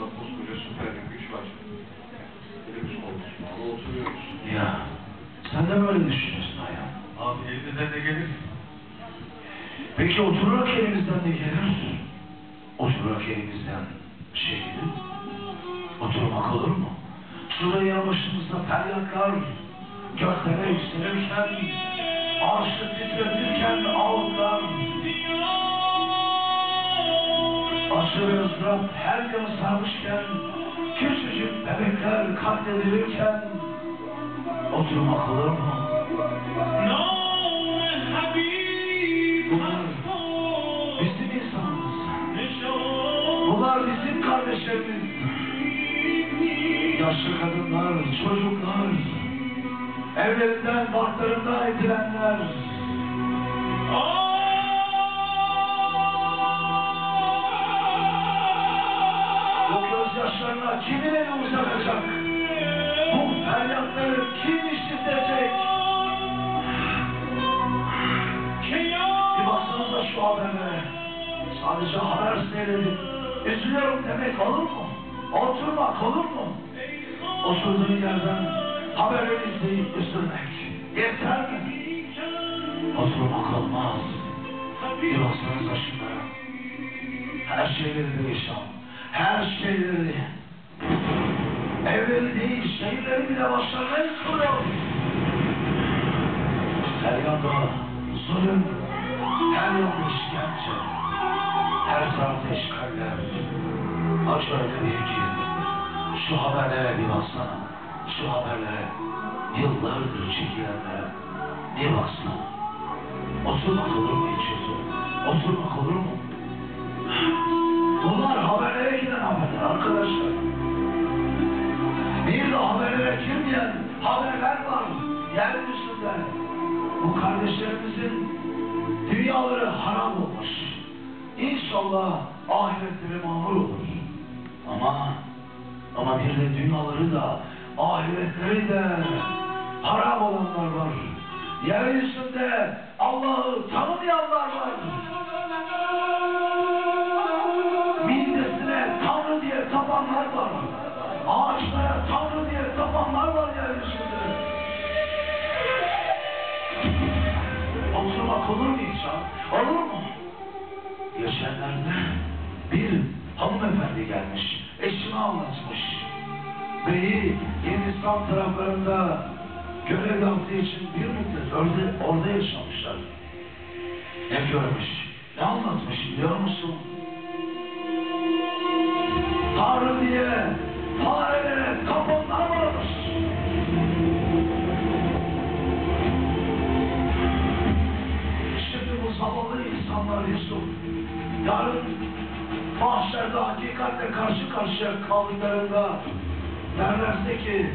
karşımızda koskoca süper bir güç var. Televizyon olsun, ama oturuyoruz. Ya sen de böyle düşünüyorsun hayat. Abi elimizden ne gelir? Peki oturarak elimizden ne gelir? Oturarak elimizden bir şey gelir. Oturmak olur mu? Şurada yanı başımızda feryatlar, göklere yükselirken, arşı titretirken ağıtlar, ve ızdırap her yanı sarmışken, küçücük bebekler katledilirken, oturmak olur mu? Bunlar bizim insanımız. Bunlar bizim kardeşlerimiz. Yaşlı kadınlar, çocuklar, evlerinden, barklarından edilenler. Kim işitecek? Bir baksanıza şu haberlere. Sadece haber seyredip üzülüyorum demek olur mu? Oturmak olur mu? Oturduğun yerden haberleri izleyip üzülmek yeter mi? Oturmak olmaz. Bir baksanıza şunlara. Her şeyleri perişan. Her şeyleri. Evleri değil, şehirleri bile başlarına yıkılıyor. Her yanda zulüm, her yanda işkence, her tarafta işgaller. Acı öyle bir ki, şu haberlere bir şu haberlere, yıllardır çekilenlere bir baksana. Oturmak olur mu hiç yüzü? Oturmak olur mu? Bunlar haberlere giden haberler arkadaşlar. Bir de haberlere girmeyen haberler var yeryüzünde. Bu kardeşlerimizin dünyaları haram olmuş. İnşallah ahiretleri mamur olur. Ama ama bir de dünyaları da ahiretleri de haram olanlar var. Yeryüzünde Allah'ı olur mu ha? Olur mu? Geçenlerde bir hanımefendi gelmiş. Eşimi anlatmış. Beyi Hindistan taraflarında görev yaptığı için bir müddet orada, orada yaşamışlar. Ne görmüş? Ne anlatmış biliyor musun? Tanrı diye farelere kapanlar Yusuf, yarın mahşerde hakikatle karşı karşıya kaldıklarında derlerse ki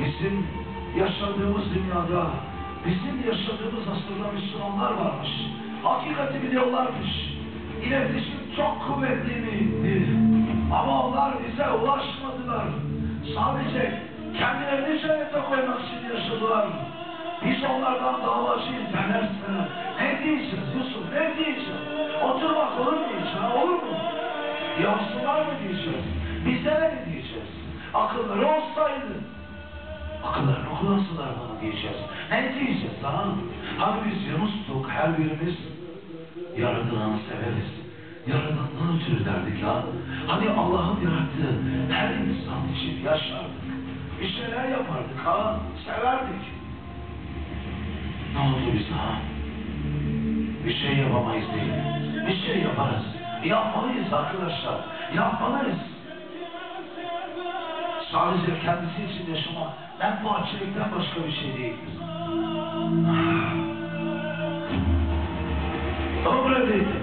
bizim yaşadığımız dünyada bizim yaşadığımız asırda Müslümanlar varmış. Hakikati biliyorlarmış. İletişim çok kuvvetliydi. Ama onlar bize ulaşmadılar. Sadece kendilerini cennete koymak için yaşadılar. Biz onlardan davacıyız derlerse diyeceğiz Yusuf ne diyeceğiz? Oturmak olur mu ha olur mu? Yansılar mı diyeceğiz? Bize ne diyeceğiz? Akılları olsaydı akıllarını kullansalar bana diyeceğiz. Ne diyeceğiz ha? Hani biz Yunus'tuk her birimiz yaratılanı severiz. Yaradandan ötürü derdik ha. Hani Allah'ın yarattığı her insan için yaşardık. Bir şeyler yapardık ha. Severdik. Ne oldu bize ha? Bir şey yapamayız değil. Bir şey yaparız. Yapmalıyız arkadaşlar. Yapmalıyız. Sadece kendisi için yaşamak menfaatçilikten başka bir şey değildir. Ömredeydim.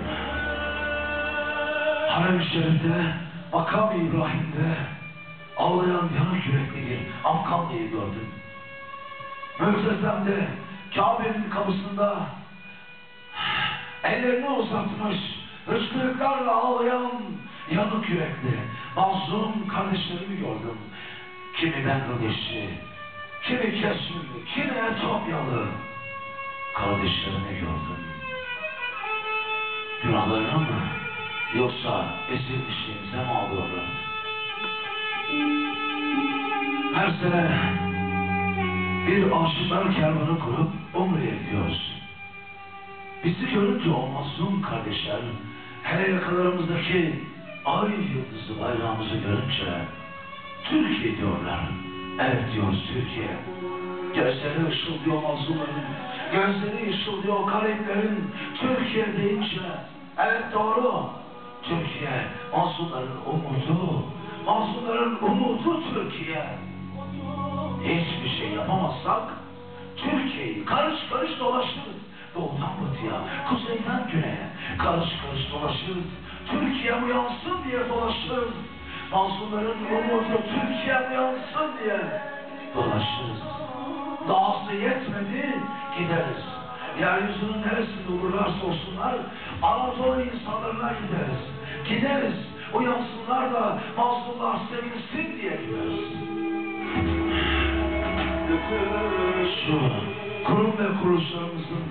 Harem-i Şerif'te, makam İbrahim'de ağlayan yanık yürekli bir Afganlıyı gördüm. Müftezemde Kabe'nin kapısında ellerini uzatmış, hıçkırıklarla ağlayan yanık yürekli, mazlum kardeşlerimi gördüm. Kimi Bangladeşli, kimi Keşmirli, kimi Etiyopyalı kardeşlerimi gördüm. Günahlarına mı? Yoksa esirmişliğimize mi ağlıyorlar? Her sene bir aşıklar kervanı kurup Umre'ye gidiyoruz. Bizi görünce o mazlum kardeşler, hele yakalarımızdaki ay yıldızlı bayrağımızı görünce Türkiye diyorlar. Evet diyoruz Türkiye. Gözleri ışıldıyor mazlumların, gözleri ışıldıyor gariplerin Türkiye deyince, evet doğru. Türkiye, mazlumların umudu, mazlumların umudu Türkiye. Hiçbir şey yapamazsak, Türkiye'yi karış karış dolaşırız. Doğudan batıya, kuzeyden güneye karış karış dolaşırız. Türkiye uyansın diye dolaşırız. Mazlumların umudu Türkiye uyansın diye dolaşırız. Dahası yetmedi, gideriz. Yeryüzünün neresinde olurlarsa olsunlar, Anadolu insanlarına gideriz. Gideriz, uyansınlar da mazlumlar sevinsin diye gideriz. Şu kurum ve kuruluşlarımızın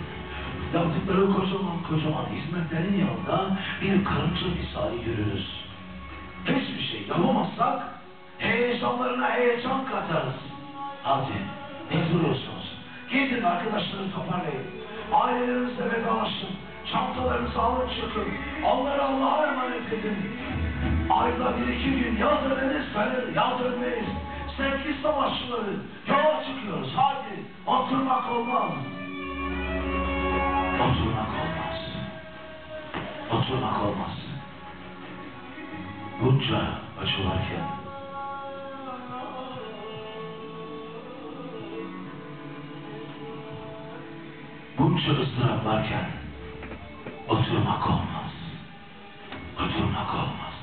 yaptıkları kocaman kocaman hizmetlerin yanında bir karınca misali yürürüz. Hiçbir şey yapamazsak heyecanlarına heyecan katarız. Hadi ne duruyorsunuz? Gidin arkadaşları toparlayın. Ailelerinizle vedalaşın. Çantalarınızı alın çıkın. Onları Allah'a emanet edin. Ayda bir iki gün ya döneriz ya dönmeyiz. Sevgili savaşçıları yola çıkıyoruz. Hadi oturmak olmaz. Oturmak olmaz. Oturmak olmaz. Bunca acı varken bunca ıstırap varken oturmak olmaz. Oturmak olmaz.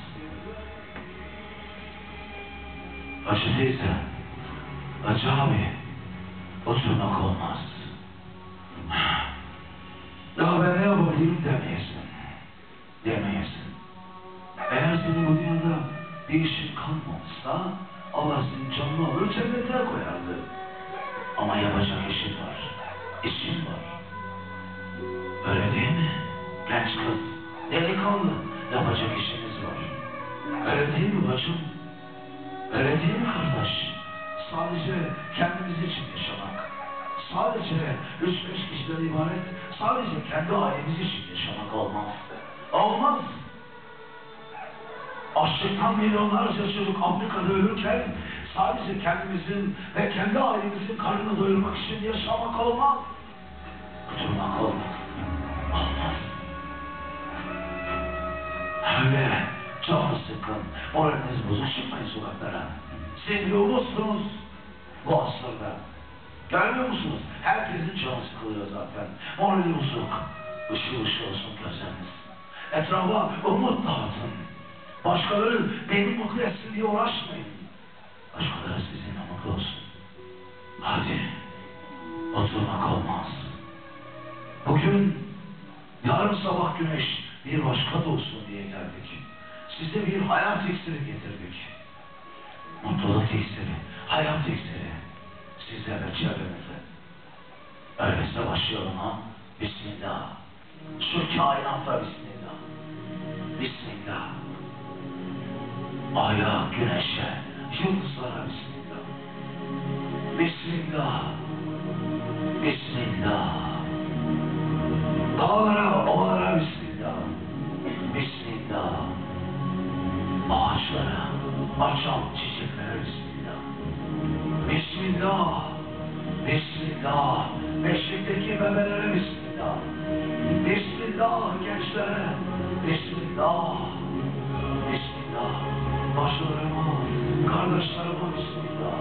Hacı teyze, Hacı abi, oturmak olmaz. Yapabilirim demeyesin. Demeyesin. Eğer senin bu dünyada bir işin kalmamışsa Allah senin canını alır cennete koyardı. Ama yapacak işin var. İşin var. Öyle değil mi? Genç kız, delikanlı yapacak işiniz var. Öyle değil mi bacım? Öyle değil mi kardeş? Sadece kendimiz için. Sadece üç beş kişiden ibaret, sadece kendi ailemiz için yaşamak olmaz. Olmaz. Açlıktan milyonlarca çocuk Afrika'da ölürken sadece kendimizin ve kendi ailemizin karnını doyurmak için yaşamak olmaz. Oturmak olmaz. Olmaz. Öyle canı sıkın, moraliniz bozuk çıkmayın sokaklara. Siz yolunuzsunuz bu asırda. Görmüyor musunuz? Herkesin canı sıkılıyor zaten. Morali bozuk. Işıl ışıl olsun gözleriniz. Etrafa umut dağıtın. Başkaları beni mutlu etsin diye uğraşmayın. Başkaları sizinle mutlu olsun. Hadi. Oturmak olmaz. Bugün, yarın sabah güneş bir başka doğsun diye geldik. Size bir hayat iksiri getirdik. Mutluluk iksiri, hayat iksiri. Size ve çevrenize. Öyleyse başlayalım ha. Bismillah. Şu kainatta Bismillah. Bismillah. Aya, güneşe, yıldızlara Bismillah. Bismillah. Bismillah. Dağlara, ovalara Bismillah. Bismillah. Ağaçlara, açan çiçeklere Bismillah. Bismillah. Bismillah. Beşikteki bebelere Bismillah. Bismillah gençlere. Bismillah. Bismillah. Başlarıma, kardeşlerime Bismillah.